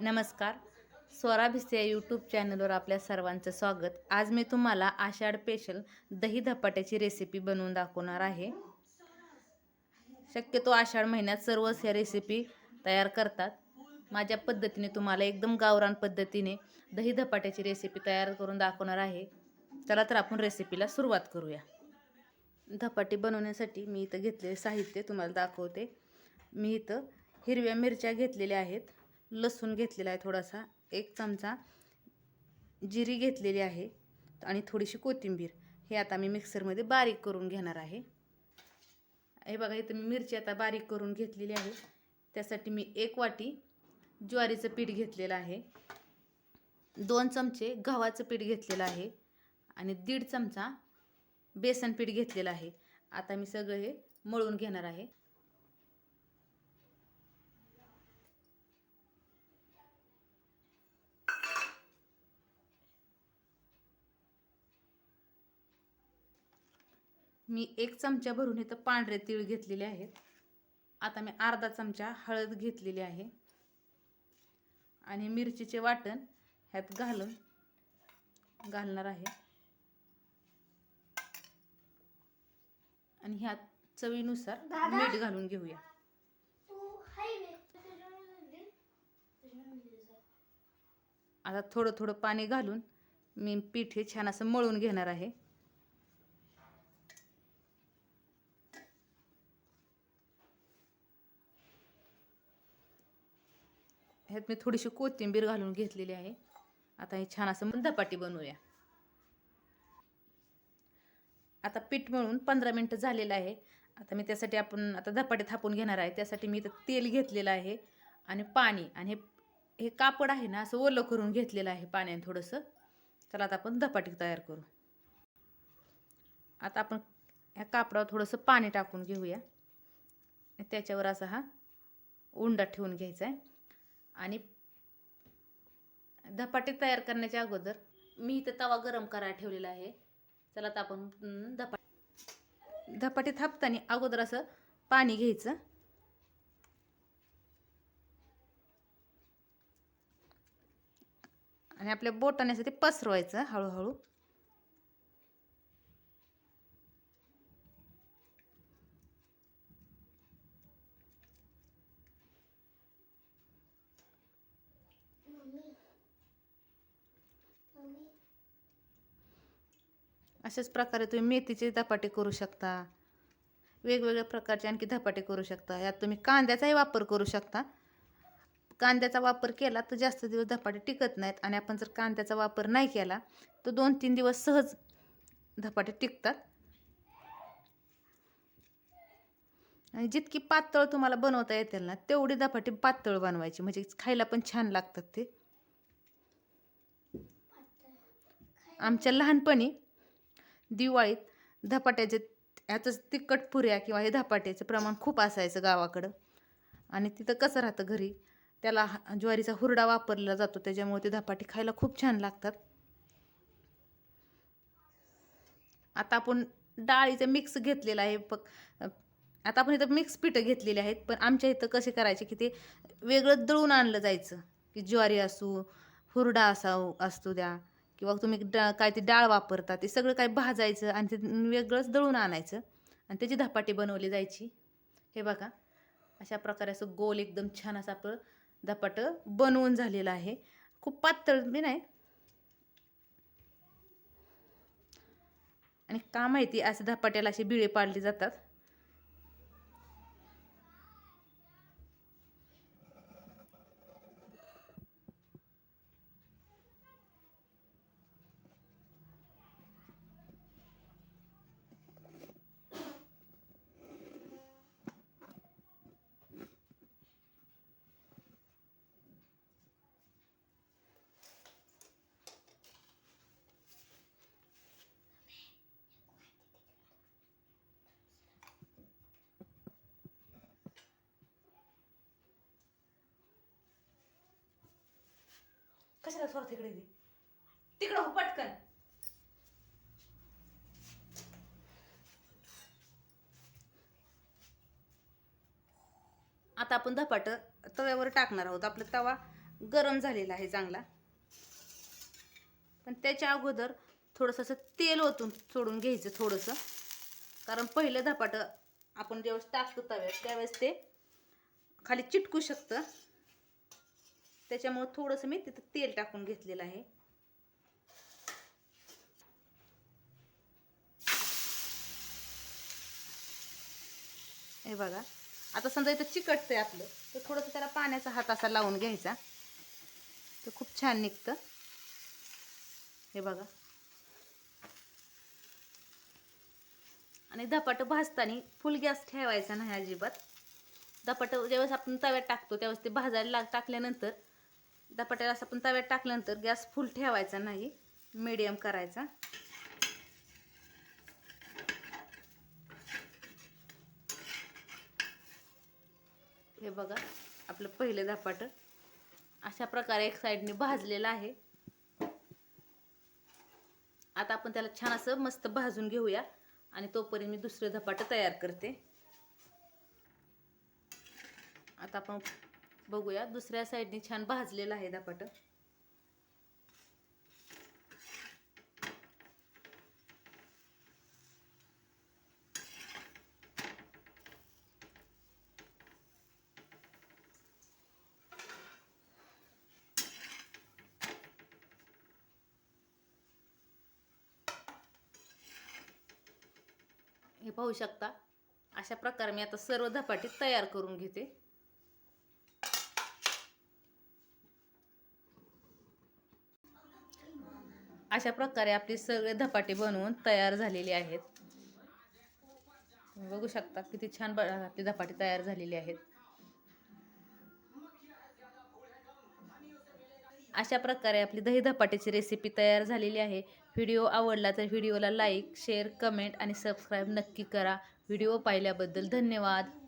नमस्कार. स्वरा भिसे यूट्यूब चॅनलवर आपल्या सर्वांचं स्वागत. आज मी तुम्हाला आषाढ स्पेशल दही धपाट्याची रेसिपी बनवून दाखवणार आहे. शक्यतो आषाढ महिन्यात सर्वच ह्या रेसिपी तयार करतात. माझ्या पद्धतीने तुम्हाला एकदम गावरान पद्धतीने दही धपाट्याची रेसिपी तयार करून दाखवणार आहे. चला तर आपण रेसिपीला सुरुवात करूया. धपाटे बनवण्यासाठी मी इथं घेतलेले साहित्य तुम्हाला दाखवते. मी इथं हिरव्या मिरच्या घेतलेल्या आहेत. लसूण घेतलेला आहे थोडासा एक चमचा जिरी घेतलेली आहे आणि थोडीशी कोथिंबीर. हे आता मी मिक्सरमध्ये बारीक करून घेणार आहे. हे बघा इथं मी मिरची आता बारीक करून घेतलेली आहे. त्यासाठी मी एक वाटी ज्वारीचं पीठ घेतलेलं आहे. दोन चमचे गव्हाचं पीठ घेतलेलं आहे आणि दीड चमचा बेसन पीठ घेतलेलं आहे. आता मी सगळं हे मळून घेणार आहे. मी एक चमचा भरून इथं पांढरे तीळ घेतलेले आहेत. आता मी अर्धा चमचा हळद घेतलेली आहे. आणि मिरचीचे वाटण ह्यात घालून घालणार आहे. आणि ह्यात चवीनुसार मीठ घालून घेऊया. आता थोडं थोडं पाणी घालून मी पीठ हे छान असं मळून घेणार आहे. ह्यात मी थोडीशी कोथिंबीर घालून घेतलेली आहे. आता हे छान असं धपाटी बनवूया. आता पीठ मिळून पंधरा मिनटं झालेलं आहे. आता मी त्यासाठी आपण आता धपाटे थापून घेणार आहे. त्यासाठी मी इथं तेल घेतलेलं आहे आणि पाणी आणि हे हे कापड आहे ना असं ओलं करून घेतलेलं आहे पाण्याने थोडंसं. चला आता आपण धपाटी तयार करू. आता आपण ह्या कापडावर थोडंसं पाणी टाकून घेऊया. त्याच्यावर असा हा उंडा ठेवून घ्यायचा आहे. आणि धपाटे तयार करण्याच्या अगोदर मी इथं तवा गरम करायला ठेवलेला आहे. चला आता आपण धपाटे धपाटे थापताना अगोदर असं पाणी घ्यायचं. आणि आपल्या बोटाने असं ते पसरवायचं हळूहळू. अशाच प्रकारे तुम्ही मेथीचे धपाटे करू शकता. वेगवेगळ्या प्रकारचे आणखी धपाटे करू शकता. यात तुम्ही कांद्याचाही वापर करू शकता. कांद्याचा वापर केला तर जास्त दिवस धपाटे टिकत नाहीत आणि आपण जर कांद्याचा वापर नाही केला तर दोन तीन दिवस सहज धपाटे टिकतात. आणि जितकी पातळ तुम्हाला बनवता येतील ना तेवढी धपाटे पातळ बनवायची. म्हणजे खायला पण छान लागतात ते. आमच्या लहानपणी दिवाळीत धपाट्याचे ह्याचंच तिखट पुऱ्या किंवा हे धपाट्याचं प्रमाण खूप असायचं गावाकडं. आणि तिथं कसं राहतं घरी त्याला हा- ज्वारीचा हुरडा वापरला जातो त्याच्यामुळे ते धपाटे खायला खूप छान लागतात. आता आपण डाळीचं मिक्स घेतलेलं आहे फक आता आपण इथं मिक्स पिठं घेतलेली आहेत पण आमच्या इथं कसे करायचे की ते वेगळं दळून आणलं जायचं की ज्वारी असू हुरडा असा असतो द्या. किंवा तुम्ही डा काय ते डाळ वापरता ते सगळं काय भाजायचं आणि ते वेगळंच दळून आणायचं आणि त्याची धपाटी बनवली जायची. हे बघा अशा प्रकारे असं गोल एकदम छान असं आपलं धपाटं बनवून झालेलं आहे. खूप पातळ बी नाही. आणि का माहिती असं धपाट्याला अशी बिळे पाडले जातात. कशाला स्वरा तिकडे दे तिकडं हो पटकन. आता आपण धपाटं तव्यावर टाकणार आहोत. आपला तवा गरम झालेला आहे चांगला. पण त्याच्या अगोदर थोडंसं असं तेल ओतून सोडून घ्यायचं थोडंसं. कारण पहिलं धपाटं आपण ज्यावेळेस टाकतो तव्यात त्यावेळेस ते खाली चिटकू शकतं. त्याच्यामुळं थोडंसं मी तिथं तेल टाकून घेतलेलं आहे. हे बघा. आता समजा इथं चिकटतंय आपलं तर थोडंसं त्याला पाण्याचा हात असा लावून घ्यायचा. तर खूप छान निघतं. हे बघा. आणि धपाटं भाजताना फुल गॅस ठेवायचा नाही अजिबात. धपाटं ज्यावेळेस आपण तव्यात टाकतो त्यावेळेस ते भाजायला लाग टाकल्यानंतर धपाट्याला असं आपण तव्यात टाकल्यानंतर गॅस फुल ठेवायचा नाही मीडियम करायचा. हे बघा आपलं पहिलं धपाटं अशा प्रकारे एक साईडने भाजलेलं आहे. आता आपण त्याला छान असं मस्त भाजून घेऊया आणि तोपर्यंत मी दुसरं धपाटं तयार करते. आता आपण बघूया. दुसऱ्या साईडने छान भाजलेलं आहे धपाट. हे पाहू शकता. अशा प्रकारे मी आता सर्व धपाटीत तयार करून घेते. अशा प्रकारे आपली सगळे धपाटे बनवून तयार झालेले आहेत. तुम्ही बघू शकता किती छान ब- आपली धपाटे तयार झालेली आहेत. अशा प्रकारे आपली दही धपाट्याची रेसिपी तयार झालेली आहे. व्हिडिओ आवडला तर व्हिडिओला लाईक शेअर कमेंट आणि सबस्क्राईब नक्की करा. व्हिडिओ पाहिल्याबद्दल धन्यवाद.